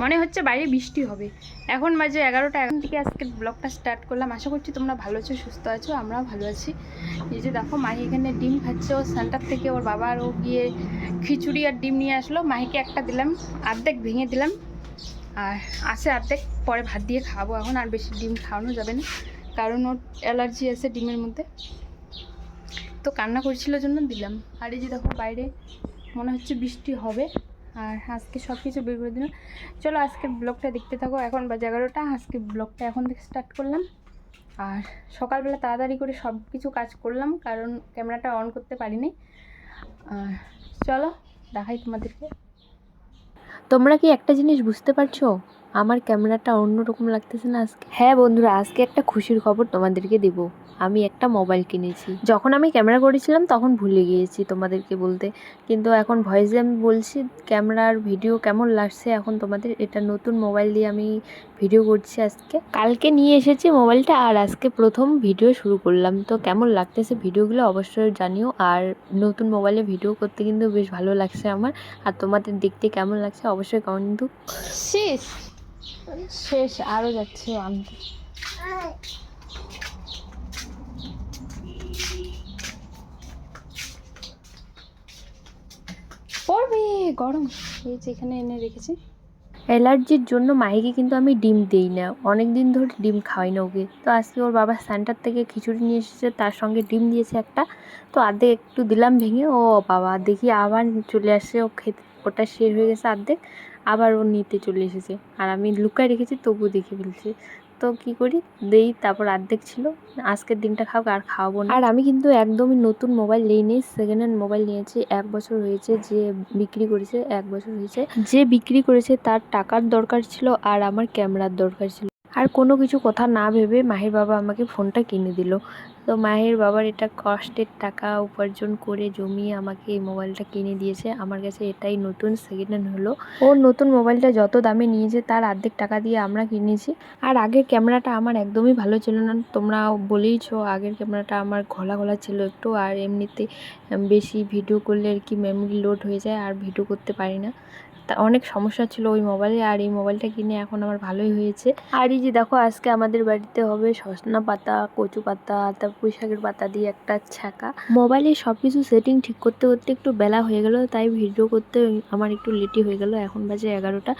মনে হচ্ছে বাইরে বৃষ্টি হবে। এখন বাজে এগারোটা, এখন থেকে আজকে ব্লগটা স্টার্ট করলাম। আশা করছি তোমরা ভালো আছো, সুস্থ আছো, আমরাও ভালো আছি। এই যে দেখো, মাহি এখানে ডিম খাচ্ছে। ও সেন্টার থেকে ওর বাবার ও গিয়ে খিচুড়ি আর ডিম নিয়ে আসলো। মাহিকে একটা দিলাম, অর্ধেক ভেঙে দিলাম। আর আছে অর্ধেক, পরে ভাত দিয়ে খাব এখন। আর বেশি ডিম খাওয়ানো যাবে না, কারণ ওর অ্যালার্জি আছে ডিমের মধ্যে। তো কান্না করছিল জন্য দিলাম। আর এই যে দেখো, বাইরে মনে হচ্ছে বৃষ্টি হবে। আর আজকে সব কিছু বের করে দিলাম চলো আজকের ব্লগটা দেখতে থাকো। এখন বাজে এগারোটা। আজকে ব্লগটা এখন থেকে স্টার্ট করলাম। আর সকালবেলা তাড়াতাড়ি করে সব কিছু কাজ করলাম কারণ ক্যামেরাটা অন করতে পারিনি। আর চলো দেখাই তোমাদেরকে। তোমরা কি একটা জিনিস বুঝতে পারছ? আমার ক্যামেরাটা অন্যরকম লাগতেছে না আজকে? হ্যাঁ বন্ধুরা আজকে একটা খুশির খবর তোমাদেরকে দেব। আমি একটা মোবাইল কিনেছি। যখন আমি ক্যামেরা করেছিলাম তখন ভুলে গিয়েছি তোমাদেরকে বলতে। কিন্তু এখন ভয়েসে আমি বলছি ক্যামেরার ভিডিও কেমন লাগছে? এখন তোমাদের এটা নতুন মোবাইল দিয়ে আমি ভিডিও করছি আজকে। কালকে নিয়ে এসেছি মোবাইলটা আর আজকে প্রথম ভিডিও শুরু করলাম। তো কেমন লাগতেছে ভিডিওগুলো অবশ্যই জানিও। আর নতুন মোবাইলে ভিডিও করতে কিন্তু বেশ ভালো লাগছে আমার। আর তোমাদের দেখতে কেমন লাগছে অবশ্যই কমেন্ট কিন্তু। শেষ। শেষ আরও যাচ্ছে আনতে। পড়বে গরম। এই যে এখানে এনে রেখেছি। অ্যালার্জির জন্য মাহিকে কিন্তু আমি ডিম দিই না। অনেক দিন ধরে ডিম খাওয়াই না ওকে। তো আজকে ওর বাবা সেন্টার থেকে খিচুড়ি নিয়ে এসেছে, তার সঙ্গে ডিম দিয়েছে একটা। তো আর্ধেক একটু দিলাম ভেঙে, ও বাবা দেখি আবার চলে আসছে ও খেতে, ওটা শেষ হয়ে গেছে অর্ধেক আবার ও নিতে চলে এসেছে। আর আমি লুকায় রেখেছি তবু দেখে ফেলছি। তো কি করি? দেই, তারপর অর্ধেক ছিল। আজকের দিনটা খাও আর খাওয়াবো না। আর আমি কিন্তু একদমই নতুন মোবাইল নিইনি। সেকেন্ড হ্যান্ড মোবাইল নিয়েছি। এক বছর হয়েছে যে বিক্রি করেছে, এক বছর হয়েছে। যে বিক্রি করেছে তার টাকার দরকার ছিল আর আমার ক্যামেরার দরকার ছিল। আর কোনো কিছু কথা না ভেবে মাহির বাবা আমাকে ফোনটা কিনে দিল। তো মাহির বাবার এটা কষ্টের টাকা উপার্জন করে জমিয়ে আমাকে এই মোবাইলটা কিনে দিয়েছে। আমার কাছে এটাই নতুন সেকেন্ড হ্যান্ড হলো। ও নতুন মোবাইলটা যত দামে নিয়েছে তার অর্ধেক টাকা দিয়ে আমরা কিনেছি। আর আগের ক্যামেরাটা আমার একদমই ভালো ছিল না। তোমরা বলেইছো আগের ক্যামেরাটা আমার ঘোলা ঘোলা ছিল একটু, আর এমনিতে বেশি ভিডিও করলে আর কি মেমোরি লোড হয়ে যায়, আর ভিডিও করতে পারি না। তা অনেক সমস্যা ছিল ওই মোবাইলে আর এই মোবাইলটা কিনে এখন আমার ভালোই হয়েছে। আর এই যে দেখো, আজকে আমাদের বাড়িতে হবে সসনা পাতা, কচু পাতা, তারপর পুঁই শাকের পাতা দিয়ে একটা ছাকা মোবাইলে সব কিছু সেটিং ঠিক করতে করতে একটু বেলা হয়ে গেল, তাই ভিডিও করতে আমার একটু লেটই হয়ে গেল। এখন বাজে এগারোটা।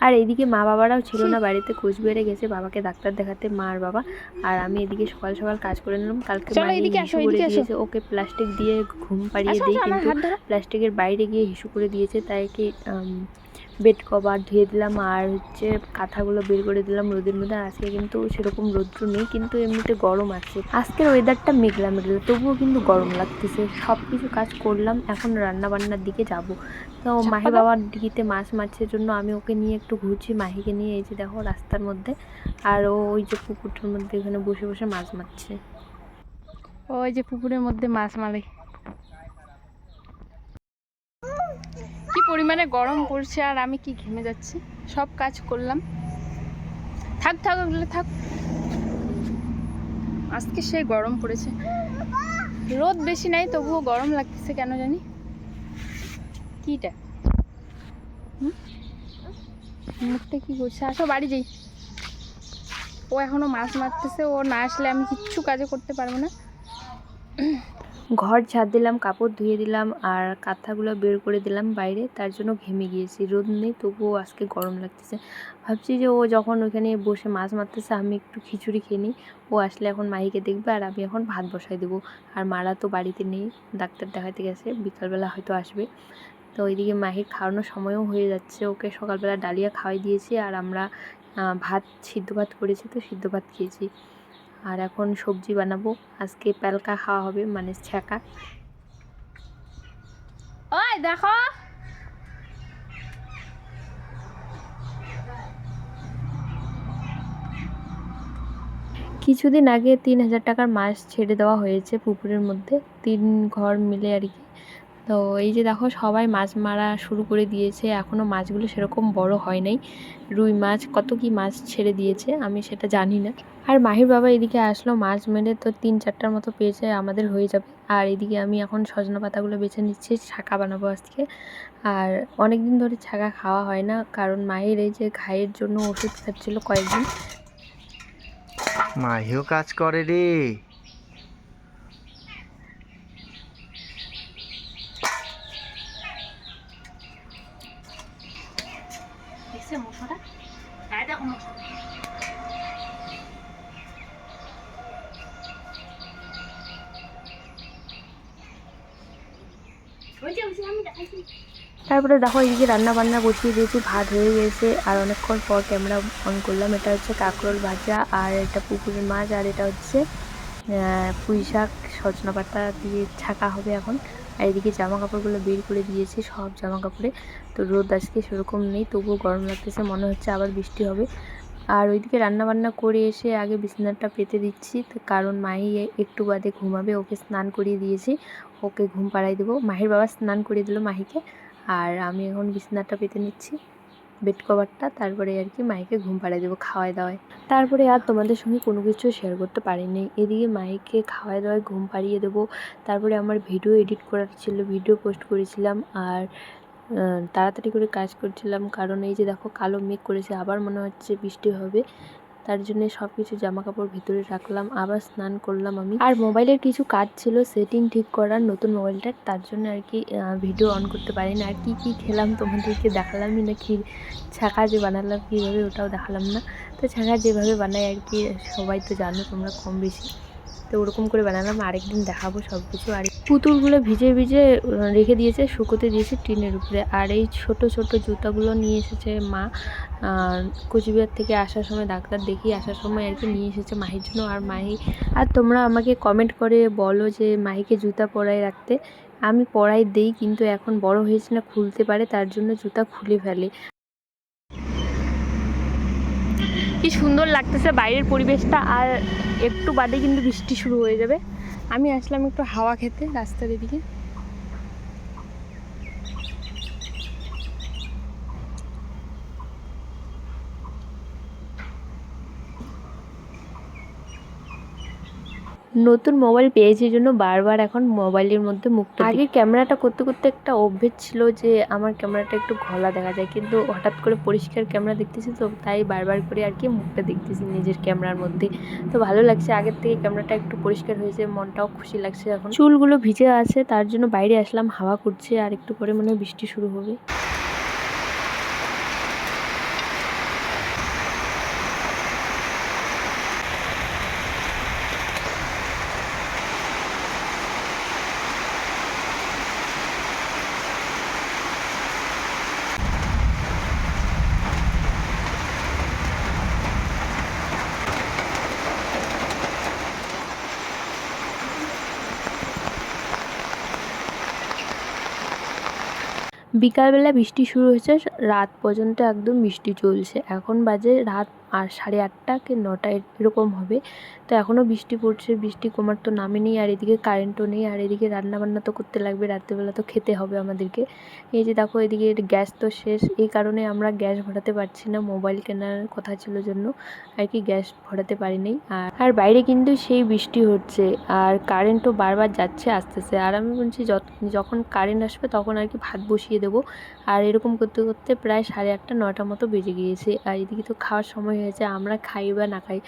আর এদিকে মা বাবারাও ছিল না বাড়িতে কোচবিহারে গেছে বাবাকে ডাক্তার দেখাতে মা আর বাবা। আর আমি এদিকে সকাল সকাল কাজ করে নিলাম কালকে হিসু করে দিয়েছে ওকে প্লাস্টিক দিয়ে ঘুম পাড়িয়ে দিই কিন্তু প্লাস্টিকের বাইরে গিয়ে হিসু করে দিয়েছে তাই কি বেড কভার ধুয়ে দিলাম আর হচ্ছে কাঁথাগুলো বের করে দিলাম রোদের মধ্যে। আজকে কিন্তু সেরকম রৌদ্র নেই কিন্তু এমনিতে গরম আছে। আজকের ওয়েদারটা মেঘলা মেঘলা তবুও কিন্তু গরম লাগতেছে। সব কিছু কাজ করলাম এখন রান্না বান্নার দিকে যাব। তো মাহি চাপা দাও। বাবার দিঘিতে মাছ মাছের জন্য আমি ওকে নিয়ে একটু ঘুরছি মাহিকে নিয়ে এই যে দেখো রাস্তার মধ্যে। আর ও ওই যে পুকুরটার মধ্যে এখানে বসে বসে মাছ মারছে। ওই যে পুকুরের মধ্যে মাছ মারে কি পরিমাণে গরম পড়ছে আর আমি কি ঘেমে যাচ্ছি? সব কাজ করলাম। থাক থাক, ওগুলো থাক। আজকে সে গরম পড়েছে। রোদ বেশি নাই, তবুও গরম লাগতেছে কেন জানি? কিটা? মুখটা কি করছে? আসো, বাড়ি যাই। ও এখনও মাছ মারতেছে, ও না আসলে আমি কিচ্ছু কাজে করতে পারব না। ঘর ঝাড় দিলাম, কাপড় ধুয়ে দিলাম আর কাঁথাগুলো বের করে দিলাম বাইরে। তার জন্য ঘেমে গিয়েছি। রোদ নেই, তবুও আজকে গরম লাগতেছে। ভাবছি যে ও যখন ওখানে বসে মাছ মারতেছে, আমি একটু খিচুড়ি খেয়ে নিই। ও আসলে এখন মাহিকে দেখবে আর আমি এখন ভাত বসাই দেবো। আর মারা তো বাড়িতে নেই, ডাক্তার দেখাতে গেছে, বিকালবেলা হয়তো আসবে। তো ওইদিকে মাহির খাওয়ানোর সময়ও হয়ে যাচ্ছে। ওকে সকালবেলা ডালিয়া খাওয়াই দিয়েছি আর আমরা ভাত, সিদ্ধ ভাত করেছি তো সিদ্ধ ভাত খেয়েছি। আর এখন সবজি বানাবো। আজকে প্যালকা খাওয়া হবে মানে ছ্যাঁকা। ওই দেখো। কিছুদিন আগে তিন হাজার টাকার মাছ ছেড়ে দেওয়া হয়েছে পুকুরের মধ্যে তিন ঘর মিলে আর কি। তো এই যে দেখো সবাই মাছ মারা শুরু করে দিয়েছে এখনও মাছগুলো সেরকম বড় হয় নাই। রুই মাছ কত কি মাছ ছেড়ে দিয়েছে আমি সেটা জানি না। আর মাহির বাবা এদিকে আসলো মাছ মেরে তো তিন চারটার মতো পেয়েছে আমাদের হয়ে যাবে। আর এদিকে আমি এখন সজনা পাতাগুলো বেছে নিচ্ছি ছাকা বানাবো আজকে। আর অনেক দিন ধরে ছাকা খাওয়া হয় না কারণ মাহির এই যে ঘায়ের জন্য ওষুধ খাচ্ছিল কয়েকদিন। মাহিও কাজ করে রে মশাটা হ্যাঁ দেখো মশা তারপরে দেখো এদিকে রান্না বান্না বসিয়ে দিয়েছি, ভাত হয়ে গেছে, আর অনেকক্ষণ পর ক্যামেরা অন করলাম। এটা হচ্ছে কাঁকরোল ভাজা, আর এটা পুকুরের মাছ, আর এটা হচ্ছে পুঁই শাক, সজনা পাতা দিয়ে ছাকা হবে এখন। আর এদিকে জামা কাপড়গুলো বের করে দিয়েছি, সব জামা কাপড়ে তো রোদ আজকে সেরকম নেই, তবুও গরম লাগতেছে, মনে হচ্ছে আবার বৃষ্টি হবে। আর ওইদিকে রান্না বান্না করে এসে আগে বিছানাটা পেতে দিচ্ছি। কারণ মাই একটু বাদে ঘুমাবে, ওকে স্নান করিয়ে দিয়েছি। ওকে ঘুম পাড়াই দেবো। মাহির বাবা স্নান করিয়ে দিল মাহিকে। আর আমি এখন বিছানাটা পেতে নিচ্ছি, বেড কভারটা। তারপরে আর কি মাইকে ঘুম পাড়িয়ে দেবো খাওয়াই দাওয়ায়। তারপরে আর তোমাদের সঙ্গে কোনো কিছু শেয়ার করতে পারিনি। এদিকে মাইকে খাওয়াই দাওয়ায় ঘুম পাড়িয়ে দেবো। তারপরে আমার ভিডিও এডিট করার ছিল ভিডিও পোস্ট করেছিলাম। আর তাড়াতাড়ি করে কাজ করছিলাম। কারণ এই যে দেখো, কালো মেঘ করেছে, আবার মনে হচ্ছে বৃষ্টি হবে। তার জন্য সব কিছু জামা কাপড় ভিতরে রাখলাম, আবার স্নান করলাম আমি। আর মোবাইলের কিছু কাজ ছিল, সেটিং ঠিক করার নতুন মোবাইলটার তার জন্য আর কি ভিডিও অন করতে পারি না আর কি কি খেলাম তোমাদেরকে দেখালামই না ক্ষীর ছাকা যে বানালাম, কীভাবে ওটাও দেখালাম না। তো ছাকা যেভাবে বানাই আর কি, সবাই তো জানো তোমরা কম বেশি। তো ওরকম করে বানালাম, আরেকদিন দেখাবো সব কিছু আর পুতুলগুলো ভিজে ভিজে রেখে দিয়েছে, শুকোতে দিয়েছে টিনের উপরে। আর এই ছোট ছোট জুতাগুলো নিয়ে এসেছে মা কোচবিহার থেকে আসার সময়, ডাক্তার দেখি আসার সময় আর কি নিয়ে এসেছে মাহির জন্য। আর মাহি, আর তোমরা আমাকে কমেন্ট করে বলো যে মাহিকে জুতা পরাই রাখতে। আমি পরাই দেই, কিন্তু এখন বড় হয়েছে না, খুলতে পারে, তার জন্য জুতা খুলে ফেলে। কি সুন্দর লাগতেছে বাইরের পরিবেশটা আর একটু বাদে কিন্তু বৃষ্টি শুরু হয়ে যাবে। আমি আসলাম একটু হাওয়া খেতে রাস্তার এদিকে। নতুন মোবাইল পেয়েছি জন্য বারবার এখন মোবাইলের মধ্যে মুখটা আগে ক্যামেরাটা করতে করতে একটা অভ্যেস ছিল যে আমার ক্যামেরাটা একটু ঘোলা দেখা যায় কিন্তু হঠাৎ করে পরিষ্কার ক্যামেরা দেখতেছি তো তাই বারবার করে আর কি মুখটা দেখতেছি নিজের ক্যামেরার মধ্যে। তো ভালো লাগছে আগের থেকে ক্যামেরাটা একটু পরিষ্কার হয়েছে মনটাও খুশি লাগছে এখন। চুলগুলো ভিজে আছে তার জন্য বাইরে আসলাম হাওয়া করছে আর একটু পরে মনে হয় বৃষ্টি শুরু হবে। বিকালবেলা বৃষ্টি শুরু হয়েছে রাত পর্যন্ত একদম বৃষ্টি চলছে। এখন বাজে রাত আর সাড়ে আটটা কি নটা এরকম হবে। তো এখনও বৃষ্টি পড়ছে, বৃষ্টি কমার তো নামে নেই আর এদিকে কারেন্টও নেই আর এদিকে রান্নাবান্না তো করতে লাগবে, রাত্রেবেলা তো খেতে হবে আমাদেরকে। এই যে দেখো এদিকে গ্যাস তো শেষ, এই কারণে আমরা গ্যাস ভরাতে পারছি না মোবাইল কেনার কথা ছিল জন্য। আর কি গ্যাস ভরাতে পারিনি আর আর বাইরে কিন্তু সেই বৃষ্টি হচ্ছে আর কারেন্টও বারবার যাচ্ছে আস্তে আস্তে। আর আমি বলছি যখন কারেন্ট আসবে তখন আর কি ভাত বসিয়ে দেবো। আর এরকম করতে করতে প্রায় সাড়ে আটটা, নটা মতো বেজে গিয়েছে। আর এদিকে তো খাওয়ার সময় হয়েছে আমরা খাই বা না খাই,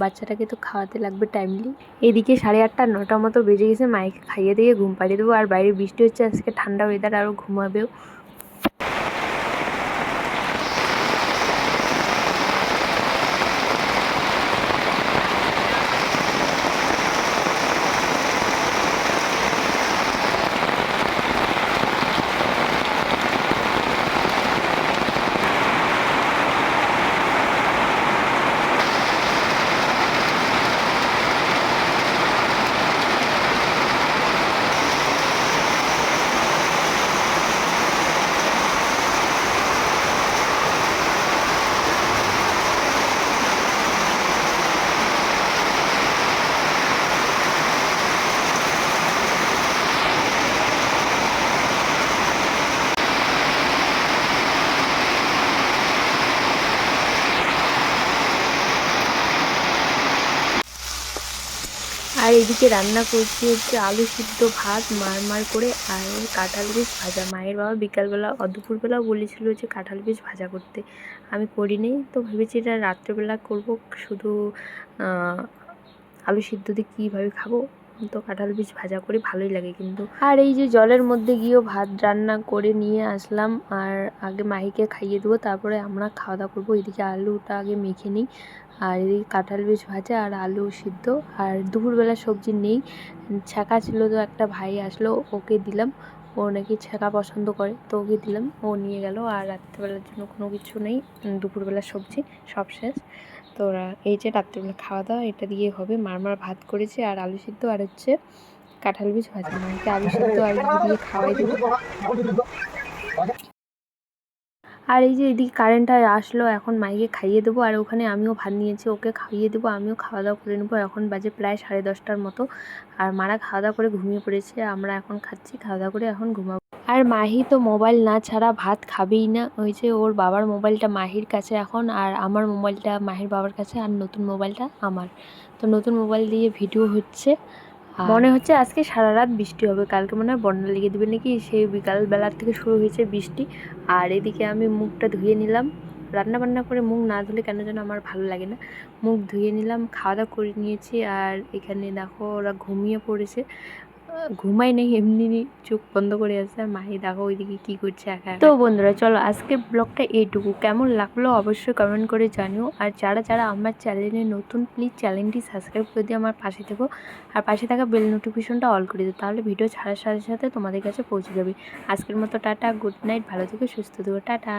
বাচ্চাটাকে তো খাওয়াতে লাগবে টাইমলি এদিকে সাড়ে আটটা, নটা মতো বেজে গেছে মাইকে খাইয়ে দিয়ে ঘুম পাড়িয়ে দেবো। আর বাইরে বৃষ্টি হচ্ছে, আজকে ঠান্ডা ওয়েদার আরও ঘুমাবেও। আর এদিকে রান্না করছি হচ্ছে আলু সিদ্ধ ভাত মার করে আর কাঁঠাল বীজ ভাজা। মায়ের বাবা বিকালবেলা দুপুরবেলাও বলেছিল যে কাঁঠাল বীজ ভাজা করতে। আমি করিনি, তো ভেবেছি এটা রাত্রেবেলা করব, শুধু আলু সিদ্ধ দিয়ে কীভাবে খাব? তো কাঁঠাল বীজ ভাজা করে ভালোই লাগে কিন্তু। আর এই যে জলের মধ্যে গিয়েও ভাত রান্না করে নিয়ে আসলাম, আর আগে মাহিকে খাইয়ে দেবো, তারপরে আমরা খাওয়া দাওয়া করব। এদিকে আলুটা আগে মেখে নিই আর এদিকে কাঁঠাল বীজ ভাজা আর আলু সিদ্ধ। আর দুপুরবেলা সবজি নেই। ছ্যাঁকা ছিল তো একটা ভাই আসলো ওকে দিলাম। ও নাকি ছ্যাঁকা পছন্দ করে তো ওকে দিলাম। ও নিয়ে গেল আর রাত্রেবেলার জন্য কোনো কিছু নেই। উম, দুপুরবেলার সবজি সব শেষ। তো ওরা এই যে রাত্রেবেলা খাওয়া দাওয়া এটা দিয়ে হবে। মারমার ভাত করেছে আর আলু সিদ্ধ আর হচ্ছে কাঁঠাল বীজ ভাজা। মাকে আলু সিদ্ধ আর দিয়ে খাওয়াই দেবো আর এই যে এদিকে কারেন্টটা আসলো, এখন মাইকে খাইয়ে দেবো। আর ওখানে আমিও ভাত নিয়েছি, ওকে খাইয়ে দেবো। আমিও খাওয়া দাওয়া করে নেব। এখন বাজে প্রায় সাড়ে দশটার মতো। আর মারা খাওয়া দাওয়া করে ঘুমিয়ে পড়েছে। আমরা এখন খাচ্ছি খাওয়া দাওয়া করে এখন ঘুমাবো। আর মাহি তো মোবাইল না ছাড়া ভাত খাবেই না। ওই যে ওর বাবার মোবাইলটা মাহির কাছে এখন, আর আমার মোবাইলটা মাহির বাবার কাছে, আর নতুন মোবাইলটা আমার। তো নতুন মোবাইল দিয়ে ভিডিও হচ্ছে। মনে হচ্ছে আজকে সারা রাত বৃষ্টি হবে। কালকে মনে হয় বন্যা লেগে দেবে নাকি? সেই বিকাল বেলার থেকে শুরু হয়েছে বৃষ্টি। আর এদিকে আমি মুখটা ধুয়ে নিলাম। রান্না বান্না করে মুখ না ধুলে কেন যেন আমার ভালো লাগে না। মুখ ধুয়ে নিলাম খাওয়া দাওয়া করে নিয়েছি। আর এখানে দেখো ওরা ঘুমিয়ে পড়েছে। ঘুমাই নেই, এমনি চোখ বন্ধ করে আছে। আর মাহি দেখো ওইদিকে কি করছে একা একা। তো বন্ধুরা, চলো আজকের ব্লগটা এইটুকু। কেমন লাগল অবশ্যই কমেন্ট করে জানিও। আর যারা যারা আমার চ্যানেলে নতুন প্লিজ চ্যানেলটি সাবস্ক্রাইব করে দিয়ে আমার পাশে থেকো। আর পাশে থাকা বেল নোটিফিকেশনটা অল করে দিও, তাহলে ভিডিও ছাড়ার সাথে সাথে তোমাদের কাছে পৌঁছে যাবে। আজকের মতো টাটা গুড নাইট ভালো থেকো, সুস্থ থেকো, টাটা।